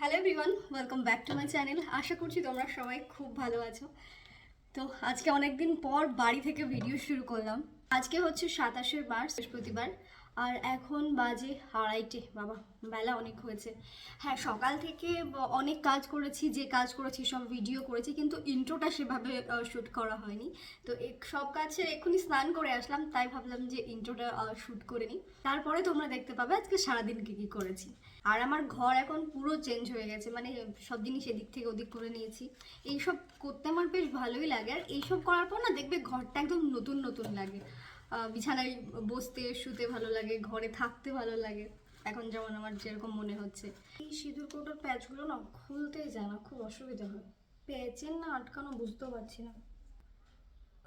Hello everyone welcome back to my channel আশা করছি তোমরা সবাই খুব ভালো আছো। তো আজকে অনেকদিন পর বাড়ি থেকে ভিডিও শুরু করলাম। আজকে হচ্ছে সাতাশের মার্চ, বৃহস্পতিবার। আর এখন বাজে আড়াইটে, বাবা, বেলা অনেক হয়েছে। হ্যাঁ সকাল থেকে অনেক কাজ করেছি, যে কাজ করেছি, সব ভিডিও করেছি, কিন্তু ইন্ট্রোটা সেভাবে শ্যুট করা হয়নি। তো সব কাছে এক্ষুনি স্নান করে আসলাম, তাই ভাবলাম যে ইন্ট্রোটা শ্যুট করে নিই। তারপরে তোমরা দেখতে পাবে আজকে সারাদিন কী কী করেছি। আর আমার ঘর এখন পুরো চেঞ্জ হয়ে গেছে মানে সব জিনিস এদিক থেকে ওদিক করে নিয়েছি। এইসব করতে আমার বেশ ভালোই লাগে, আর এইসব করার পর না দেখবে ঘরটা একদম নতুন নতুন লাগে। বিছানায় বসতে, শুতে ভালো লাগে, ঘরে থাকতে ভালো লাগে। এখন যেমন আমার যেরকম মনে হচ্ছে। এই সিঁদুর কৌটোর প্যাচগুলো না খুলতেই যায় না, খুব অসুবিধা হয়। প্যাচের না আটকানো বুঝতেও পারছি না।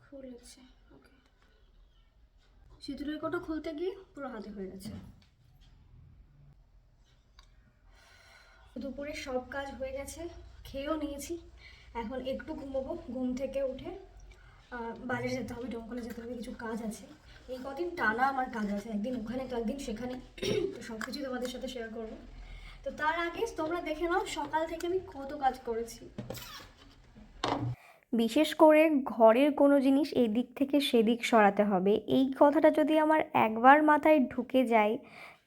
খুলেছে, ওকে। সিঁদুরের কৌটো খুলতে গিয়ে পুরো হাতে হয়ে গেছে। দুপুরে সব কাজ হয়ে গেছে, খেয়েও নিয়েছি। এখন একটু ঘুমোবো, ঘুম থেকে উঠে বাজারে যেতে হবে ডঙ্কলে যেতে হবে, কিছু কাজ আছে। এই কদিন টানা আমার কাজ আছে, একদিন ওখানে তো একদিন সেখানে। তো সব কিছুই তোমাদের সাথে শেয়ার করব। তো তার আগে তোমরা দেখে নাও সকাল থেকে আমি কত কাজ করেছি। বিশেষ করে ঘরের কোনো জিনিস এদিক থেকে সেদিক সরাতে হবে। এই কথাটা যদি আমার একবার মাথায় ঢুকে যায়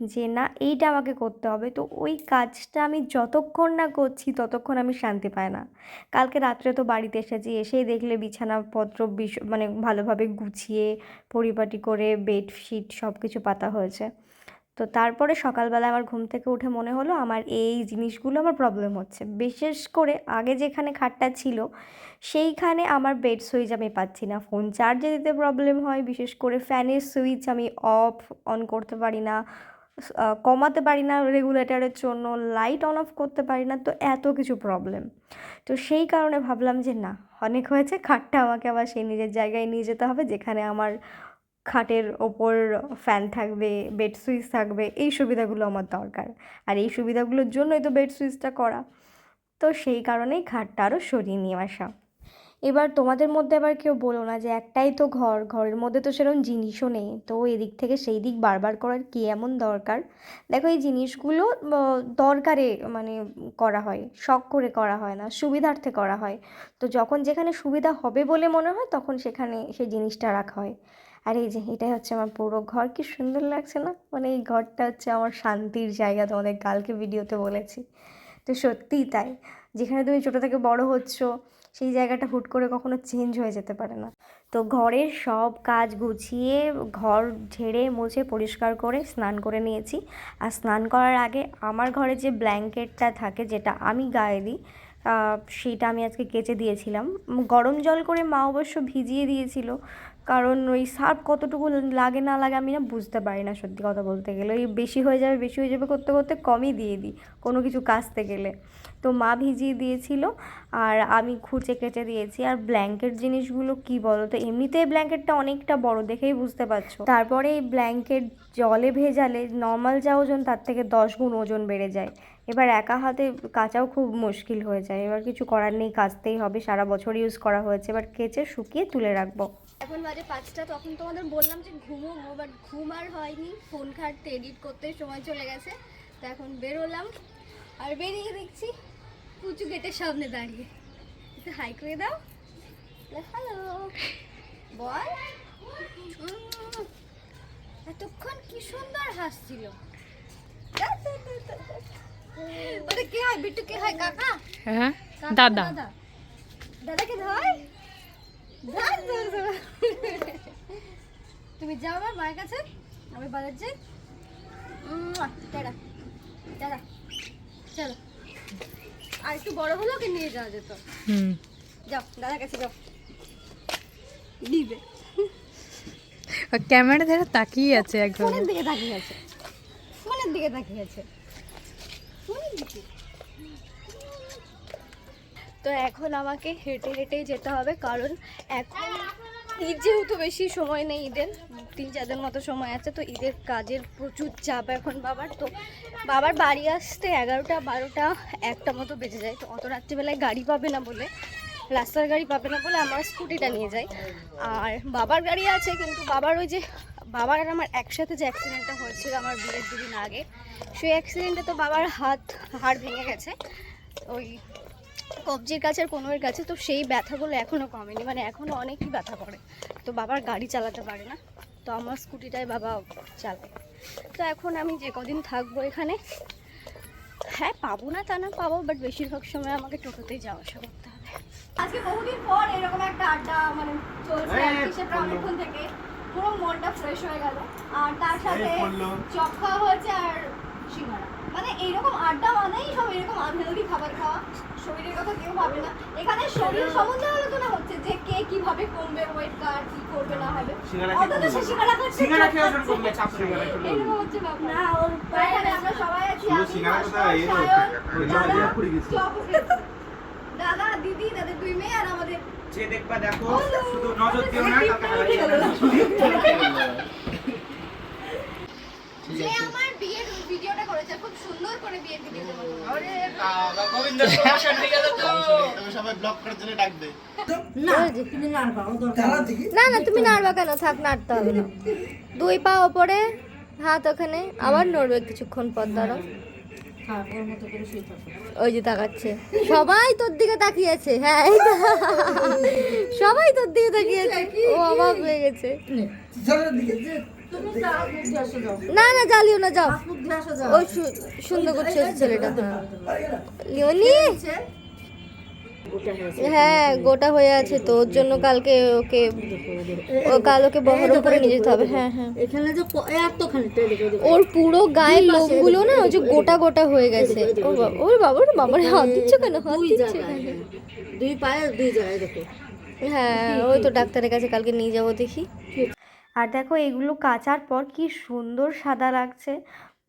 যে, না, এইটা আমাকে করতে হবে। তো ওই কাজটা আমি যতক্ষণ না করছি, ততক্ষণ আমি শান্তি পাই না। কালকে রাত্রে তো বাড়িতে এসেছি, এসেই দেখলে বিছানাপত্র বিষ মানে ভালোভাবে গুছিয়ে, পরিপাটি করে, বেডশিট সব কিছু পাতা হয়েছে। তো তারপরে সকালবেলা আমার ঘুম থেকে উঠে মনে হলো, আমার এই জিনিসগুলো আমার প্রবলেম হচ্ছে। বিশেষ করে আগে যেখানে খাটটা ছিল, সেইখানে আমার বেড সুইচ আমি পাচ্ছি না। ফোন চার্জে দিতে প্রবলেম হয়, বিশেষ করে ফ্যানের সুইচ আমি অফ অন করতে পারি না। কমাতে পারি না রেগুলেটরের জন্য লাইট অন অফ করতে পারি না, তো এত কিছু প্রবলেম তো সেই কারণে ভাবলাম যে না, অনেক হয়েছে, খাটটা আমাকে আবার সেই নিজের জায়গায় নিয়ে যেতে হবে, যেখানে আমার খাটের ওপর ফ্যান থাকবে বেড সুইচ থাকবে, এই সুবিধাগুলো আমার দরকার। আর এই সুবিধাগুলোর জন্যই তো বেড সুইচটা করা। তো সেই কারণেই খাটটা আরও সরিয়ে নিয়ে আসা। এবার তোমাদের মধ্যে আবার কেউ বলো না যে একটাই তো ঘর, ঘরের মধ্যে তো সেরকম জিনিসও নেই। তো এদিক থেকে সেই দিক বারবার করার কী এমন দরকার? দেখো এই জিনিসগুলো দরকারে মানে করা হয়, শখ করে করা হয় না, সুবিধার্থে করা হয়। তো যখন যেখানে সুবিধা হবে বলে মনে হয়, তখন সেখানে সেই জিনিসটা রাখা হয়। আর এই যে এটাই হচ্ছে আমার পুরো ঘর, কি সুন্দর লাগছে না? মানে এই ঘরটা হচ্ছে আমার শান্তির জায়গা তোমাদের কালকে ভিডিওতে বলেছি। তো সত্যিই তাই। যেখানে তুমি ছোটো থেকে বড় হচ্ছ সেই জায়গাটা হুট করে কখনো চেঞ্জ হয়ে যেতে পারে না। তো ঘরের সব কাজ গুছিয়ে, ঘর ঝেড়ে, মুছে, পরিষ্কার করে, স্নান করে নিয়েছি। আর স্নান করার আগে আমার ঘরে যে ব্ল্যাঙ্কেটটা থাকে, যেটা আমি গায়ে দিই সেটা আমি আজকে কেচে দিয়েছিলাম। গরম জল করে মা অবশ্য ভিজিয়ে দিয়েছিল। কারণ ওই সার্ফ কতটুকু লাগে না লাগে আমি না বুঝতে পারি না সত্যি কথা বলতে গেলে। ওই বেশি হয়ে যাবে, বেশি হয়ে যাবে করতে করতে কমই দিয়ে দিই কোনো কিছু কাচতে গেলে। তো মা ভিজিয়ে দিয়েছিল আর আমি খুঁচে কেচে দিয়েছি। আর ব্ল্যাঙ্কেট জিনিসগুলো কি বলো তো এমনিতেই ব্ল্যাঙ্কেটটা অনেকটা বড় দেখেই বুঝতে পারছ। তারপরে এই ব্ল্যাঙ্কেট জলে ভেজালে নর্মাল যা ওজন তার থেকে দশ গুণ ওজন বেড়ে যায়। এবার একা হাতে কাচাও খুব মুশকিল হয়ে যায়। এবার কিছু করার নেই, কাচতেই হবে। সারা বছর ইউজ করা হয়েছে। এবার কেচে শুকিয়ে তুলে রাখব। এখন বাজে পাঁচটা তখন তোমাদের বললাম যে ঘুমোবো বাট ঘুম আর হয়নি ফোন ঘাটতে এডিট করতে সময় চলে গেছে তো এখন বেরোলাম আর বেরিয়ে দেখছি পুচু গেটের সামনে দাঁড়িয়ে। একটু হাই করে দাও। হ্যালো বল। এতক্ষণ কি সুন্দর হাসছিল। ওটা কে হয় বিট্টু কে হয় কাকা? হ্যাঁ দাদা। দাদা। দাদাকে ধর। তুমি যাও আমার মায়ের কাছে আমি বাজার যাই। টাটা টাটা চলো। আর একটু বড় হলো ওকে নিয়ে যাওয়া যেত। হুম। যাও দাদার কাছে যাও। দিবে ক্যামেরা ধরে তাকিয়ে আছে একদম ফোনের দিকে তাকিয়ে আছে। ফোনের দিকে তাকিয়ে আছে। ফোনের দিকে। তো এখন আমাকে হেঁটে হেঁটেই যেতে হবে, কারণ এখন ঈদ যেহেতু বেশি সময় নেই ঈদের, তিন চার মতো সময় আছে, তো ঈদের কাজের প্রচুর চাপ এখন বাবার, তো বাবার বাড়ি আসতে এগারোটা, বারোটা, একটা মতো বেজে যায়, তো অত রাত্রিবেলায় গাড়ি পাবে না বলে, রাস্তার গাড়ি পাবে না বলে আমার স্কুটিটা নিয়ে যাই আর বাবার গাড়ি আছে, কিন্তু বাবার ওই যে, বাবার আর আমার একসাথে যে অ্যাক্সিডেন্টটা হয়েছিল আমার বিয়ের দুদিন আগে, সেই অ্যাক্সিডেন্টে তো বাবার হাত, হাড় ভেঙে গেছে, ওই কবজির কাছে আর কোনোর কাছে তো সেই ব্যথাগুলো এখনও কমেনি। মানে এখনও অনেকই ব্যথা করে। তো বাবার গাড়ি চালাতে পারে না। তো আমার স্কুটিটাই বাবা চালায়। তো এখন আমি যে কদিন থাকব এখানে হ্যাঁ পাবো না তা না পাবো বাট বেশিরভাগ সময় আমাকে টোটোতেই যাওয়া আসা করতে হবে। আজকে বহুদিন পর এরকম একটা আড্ডা মানে চলছে হ্যাঁ, আর কি, সে প্রাণীক্ষণ থেকে। পুরো মনটা ফ্রেশ হয়ে গেল। আর তার সাথে চপ খাওয়া হয়েছে আর সিঙ্গারা মানে এইরকম আড্ডা মানেই সব এরকম আনহেলদি খাবার খাওয়া। শরীরের কথা কেউ ভাবে না। এখানে শরীর সম্বন্ধে আলোচনা হচ্ছে যে কে কীভাবে কমবে ওয়েট কার কি করবে না হবে। অন্তত সে। সিঙ্গারা খাচ্ছে সিঙ্গারা খেয়ে ওজন কমবে, চাপ সিঙ্গারা খেলে এরকম হচ্ছে ব্যাপার না ওর এখানে আমরা সবাই আছি আমি, সিঙ্গারা কোথায়? এই দাদা, জলদিয়া পুরি গেছে। দাদা দিদি দুই মেয়ে আর আমাদের যে দেখবা দেখো শুধু নজর দিও না কাউকে হারাই যে আমার বিয়ের ভিডিওটা করেছে খুব সুন্দর করে বিয়ের ভিডিওটা গোবিন্দ প্রমোশন হয়ে গেল তো। তুমি সবাই ব্লক করার জন্য ডাকবে। না না তুমি নাড়বা কেন? থাক নাড়তে হবে না। দুই পা ওপরে হাত ওখানে আবার নড়বে কিছুক্ষণ পর দাঁড়াও ওই যে তাকাচ্ছে। সবাই তোর দিকে তাকিয়েছে হ্যাঁ সবাই তোর দিকে তাকিয়েছে। ও অবাক হয়ে গেছে। না না জ্বালিও না যাও। ওই সুন্দর করছে ছেলেটা। হ্যাঁ। লিওনি? হ্যাঁ গোটা হয়ে আছে তো ওর জন্য কালকে ওকে ও কাল ওকে বহরমপুরে নিয়ে যেতে হবে। হ্যাঁ হ্যাঁ। এখানে যে। ওর পুরো গায়ের লোমগুলো না ওই যে গোটা গোটা হয়ে গেছে। ও বাবা ওর বাবা বাবার হাত দিচ্ছ কেন? হাত দিচ্ছে। দুই পায়ে দুই জায়গায় দেখো। হ্যাঁ ওই তো ডাক্তারের কাছে কালকে নিয়ে যাব দেখি। আর দেখো এগুলো কাচার পর কি সুন্দর সাদা লাগছে।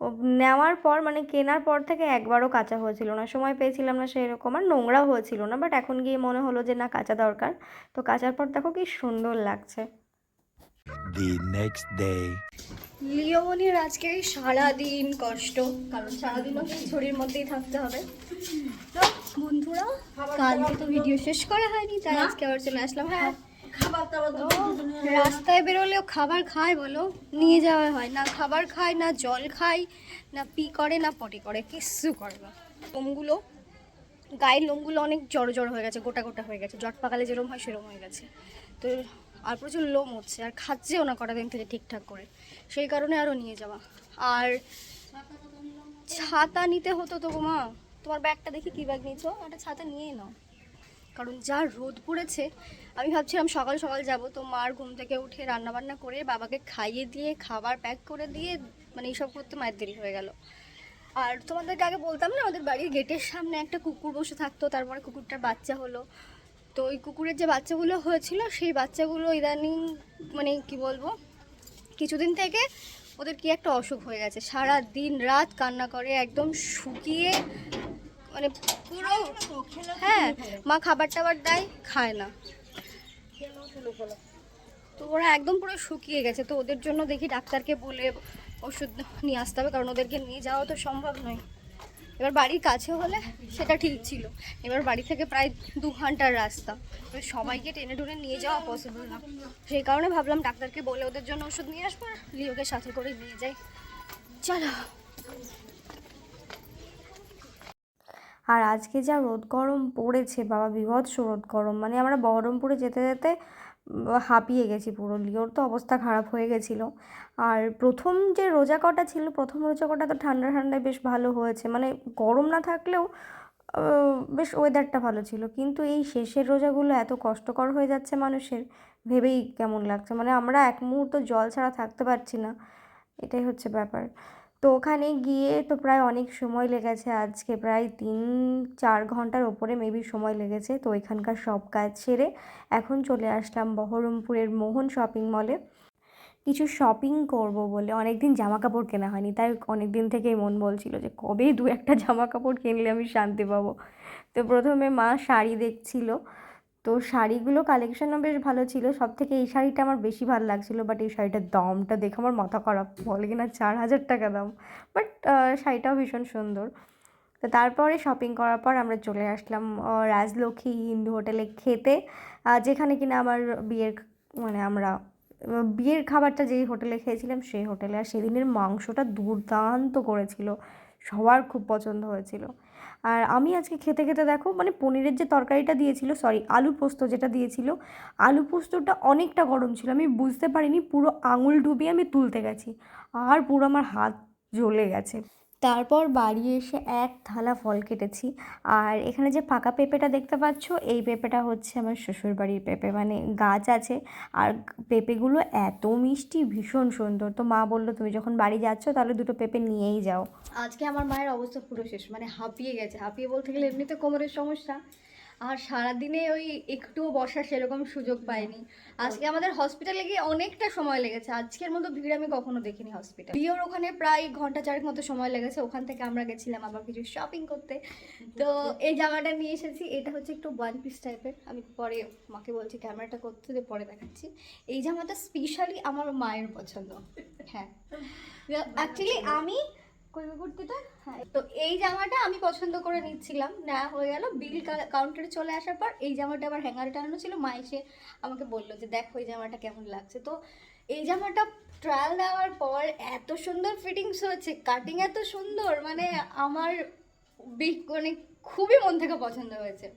ও নেওয়ার পর মানে কেনার পর থেকে একবারও কাঁচা হয়েছিল না। সময় পেয়েছিলাম না সেরকম আর নোংরাও হয়েছিল না বাট এখন গিয়ে মনে হলো যে না কাঁচা দরকার। তো কাচার পর দেখো কি সুন্দর লাগছে। The next day. লিওমনির আজকে সারাদিন কষ্ট কারণ সারাদিন ওকে ঝুড়ির মধ্যেই থাকতে হবে। তো বন্ধুরা কালকে তো ভিডিও শেষ করা হয়নি তাই আজকে আবার চলে আসলাম। হ্যাঁ রাস্তায় বেরোলেও খাবার খায় বলো? নিয়ে যাওয়া হয়। না খাবার খায় না জল খায় না পি করে না পটি করে কিচ্ছু করে না। লোমগুলো গায়ের লোমগুলো অনেক জড়ো জড়ো হয়ে গেছে গোটা গোটা হয়ে গেছে। জট পাকালে যেরকম হয় সেরকম হয়ে গেছে। তো আর প্রচুর লোম হচ্ছে আর খাচ্ছেও না কটা দিন থেকে ঠিকঠাক করে। সেই কারণে আরও নিয়ে যাওয়া। আর ছাতা নিতে হতো তো মা। তোমার ব্যাগটা দেখি কী ব্যাগ নিয়েছো? একটা ছাতা নিয়েই নাও। কারণ যা রোদ পড়েছে, আমি ভাবছিলাম সকাল সকাল যাব। তো মার ঘুম থেকে উঠে রান্নাবান্না করে বাবাকে খাইয়ে দিয়ে, খাবার প্যাক করে দিয়ে মানে এইসব করতে মায়ের দেরি হয়ে গেল। আর তোমাদেরকে আগে বলতাম না, আমাদের বাড়ির গেটের সামনে একটা কুকুর বসে থাকতো, তারপরে কুকুরটার বাচ্চা হলো। তো ওই কুকুরের যে বাচ্চাগুলো হয়েছিল, সেই বাচ্চাগুলো ইদানিং মানে কি বলব, কিছুদিন থেকে ওদের কি একটা অসুখ হয়ে গেছে। সারা দিন রাত কান্না করে, একদম শুকিয়ে মানে পুরো হ্যাঁ মা খাবার টাবার দেয়, খায় না। তো ওরা একদম পুরো শুকিয়ে গেছে। তো ওদের জন্য দেখি ডাক্তারকে বলে ওষুধ নিয়ে আসতে হবে, কারণ ওদেরকে নিয়ে যাওয়া তো সম্ভব নয়। এবার বাড়ির কাছে হলে সেটা ঠিক ছিল। এবার বাড়ি থেকে প্রায় দু ঘণ্টার রাস্তা। এবার সবাইকে টেনে টুনে নিয়ে যাওয়া পসিবল না। সেই কারণে ভাবলাম ডাক্তারকে বলে ওদের জন্য ওষুধ নিয়ে আসব লিওকে সাথে করে নিয়ে যাই। চলো। আর আজকে যা রোদ গরম পড়েছে, বাবা বিভৎস রোদ গরম। মানে আমরা বহরমপুরে যেতে যেতে হাঁপিয়ে গেছি পুরো, লিওর তো অবস্থা খারাপ হয়ে গেছিল। আর প্রথম যে রোজা কটা ছিল, প্রথম রোজা কটা তো ঠান্ডা ঠান্ডায় বেশ ভালো হয়েছে। মানে গরম না থাকলেও বেশ ওয়েদারটা ভালো ছিল। কিন্তু এই শেষের রোজাগুলো এত কষ্টকর হয়ে যাচ্ছে মানুষের, ভেবেই কেমন লাগছে। মানে আমরা এক মুহূর্ত জল ছাড়া থাকতে পারছি না, এটাই হচ্ছে ব্যাপার। তো ওখানে গিয়ে তো প্রায় অনেক সময় লেগেছে আজকে, প্রায় তিন, চার ঘণ্টার ওপরে মেবি সময় লেগেছে। তো এখানকার সব কাজ সেরে এখন চলে আসলাম বহরমপুরের মোহন শপিং মলে। কিছু শপিং করব বলে অনেক দিন জামা কাপড় কেনা হয়নি, তাই অনেক দিন থেকেই মন বলছিল যে কবে দু একটা জামা কাপড় কিনলে আমি শান্তি পাবো। তো প্রথমে মা শাড়ি দেখছিল তো শাড়িগুলো কালেকশনও বেশ ভালো ছিল। সব থেকে এই শাড়িটা আমার বেশি ভালো লাগছিল বাট এই শাড়িটার দামটা দেখে আমার মাথা খারাপ। বলে কিনা চার হাজার টাকা দাম। বাট শাড়িটাও ভীষণ সুন্দর। তো তারপরে শপিং করার পর আমরা চলে আসলাম রাজলক্ষ্মী হিন্দু হোটেলে খেতে। যেখানে কিনা আমার বিয়ের মানে আমরা বিয়ের খাবারটা যেই হোটেলে খেয়েছিলাম সেই হোটেলে, আর সেদিনের মাংসটা দুর্দান্ত করেছিল। সবার খুব পছন্দ হয়েছিল। আর আমি আজকে খেতে খেতে দেখো মানে পনিরের যে তরকারিটা দিয়েছিল সরি আলু পোস্ত যেটা দিয়েছিল, আলু পোস্তটা অনেকটা গরম ছিল। আমি বুঝতে পারিনি, পুরো আঙুল ডুবিয়ে আমি তুলতে গেছি, আর পুরো আমার হাত জ্বলে গেছে। তারপর বাড়ি এসে এক থালা ফল কেটেছি। আর এখানে যে পাকা পেঁপেটা দেখতে পাচ্ছ, এই পেঁপেটা হচ্ছে আমার শ্বশুরবাড়ির পেঁপে। মানে গাছ আছে আর পেঁপেগুলো এত মিষ্টি, ভীষণ সুন্দর। তো মা বলল, তুমি যখন বাড়ি যাচ্ছ, তাহলে দুটো পেঁপে নিয়েই যাও। আজকে আমার মায়ের অবস্থা পুরো শেষ মানে হাঁপিয়ে গেছে। হাঁপিয়ে বলতে গেলে এমনিতে কোমরের সমস্যা। আর সারাদিনে ওই একটুও বসার সেরকম সুযোগ পাইনি। আজকে আমাদের হসপিটালে গিয়ে অনেকটা সময় লেগেছে। আজকের মতো ভিড় আমি কখনো দেখিনি হসপিটাল বিয়ের ওখানে প্রায় ঘণ্টা চারেক মতো সময় লেগেছে। ওখান থেকে আমরা গেছিলাম আবার কিছু শপিং করতে। তো এই জামাটা নিয়ে এসেছি। এটা হচ্ছে একটু ওয়ান পিস টাইপের আমি পরে মাকে বলছি, ক্যামেরাটা করতে দিয়ে পরে দেখাচ্ছি। এই জামাটা স্পেশালি আমার মায়ের পছন্দ। হ্যাঁ। অ্যাকচুয়ালি আমি কই কুর্তিটা? হ্যাঁ তো এই জামাটা আমি পছন্দ করে নিচ্ছিলাম। না, হয়ে গেল, বিল কাউন্টারে চলে আসার পর এই জামাটা আবার হ্যাঙ্গারে টানানো ছিল। মা এসে আমাকে বলল যে, দেখো এই জামাটা কেমন লাগছে। তো এই জামাটা ট্রায়াল দেওয়ার পর এত সুন্দর ফিটিংস হয়েছে কাটিং এত সুন্দর মানে আমার বি- মানে খুবই মন থেকে পছন্দ হয়েছে।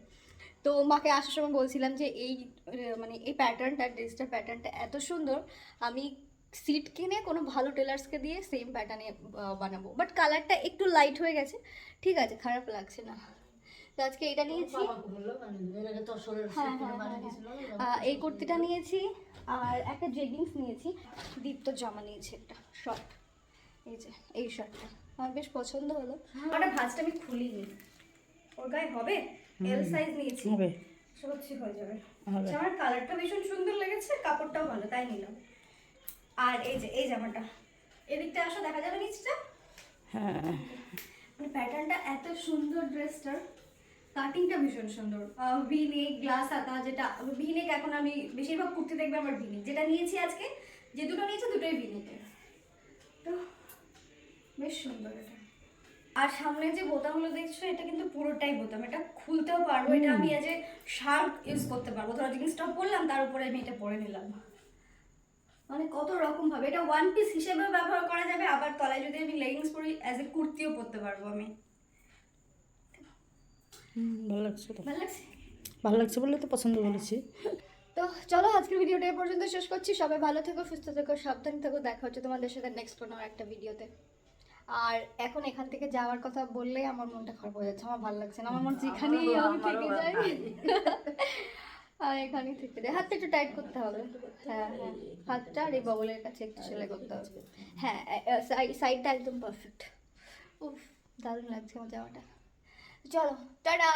তো মাকে আসার সময় বলছিলাম যে, এই মানে এই প্যাটার্নটা ড্রেসটার প্যাটার্নটা এত সুন্দর, আমি সিট কিনে কোনো ভালো টেলার্সকে দিয়ে সেম প্যাটার্নে বানাবো। বাট কালারটা একটু লাইট হয়ে গেছে। ঠিক আছে খারাপ লাগছে না। তো আজকে এটা নিয়েছি। হ্যাঁ, হ্যাঁ, হ্যাঁ, হ্যাঁ। এই কুর্তিটা নিয়েছি আর একটা জেগিংস নিয়েছি। দীপ্ত জামা নিয়েছি একটা শর্ট এই যে এই শার্টটা আমার বেশ পছন্দ হলো। ওটা ভাঁজটা আমি খুলিনি। ওর গায়ে হবে? এল সাইজ নিয়েছি। হবে। সত্যি হয়ে যাবে। হবে। জামার কালারটা ভীষণ সুন্দর লেগেছে কাপড়টাও ভালো তাই নিলাম। আর এই যে এই জামাটা এদিকটা আসো দেখা যাবে নিচটা? হ্যাঁ। মানে প্যাটার্নটা এত সুন্দর ড্রেসটার। কাটিংটা ভীষণ সুন্দর। ভি নেক গ্লাস হাতা যেটা ভি নেক এখন আমি বেশিরভাগ কুর্তি দেখবে আমার ভি নেক যেটা নিয়েছি আজকে যে দুটো নিয়েছি দুটোই ভি নেকের তো বেশ সুন্দর এটা। আর সামনে যে বোতামগুলো দেখছ এটা কিন্তু পুরোটাই বোতাম। এটা খুলতেও পারব। এটা আমি এজ এ শার্ট ইউজ করতে পারব। ধরো জিনিসটা পরলাম তার উপরে আমি এটা পরে নিলাম। মানে কত রকম ভাবে এটা ওয়ান পিস হিসেবেও ব্যবহার করা যাবে আবার তলায় যদি আমি লেগিংস পরি অ্যাজ এ কুর্তিও পরতে পারব আমি। ভালো লাগছে তো। ভালো লাগছে? ভালো লাগছে বলে তো পছন্দ বলেছি তো চলো আজকের ভিডিওটা এই পর্যন্ত শেষ করছি। সবাই ভালো থেকো সুস্থ থেকো সাবধান থেকো। দেখা হচ্ছে তোমাদের সাথে নেক্সট কোনো একটা ভিডিওতে আর এখন এখান থেকে যাওয়ার কথা বললেই আমার মনটা খারাপ হয়ে যাচ্ছে। আমার ভালো লাগছে না। আমার মন যেখানেই আমি থেকে যাই। আর এখানেই থেকে দেয় হাতটা একটু টাইট করতে হবে। হ্যাঁ হ্যাঁ। হাতটা আর এই বগলের কাছে একটু সেলাই করতে হবে। হ্যাঁ সাইডটা একদম পারফেক্ট উফ, দারুণ লাগছে আমার জামাটা। চলো, টাটা!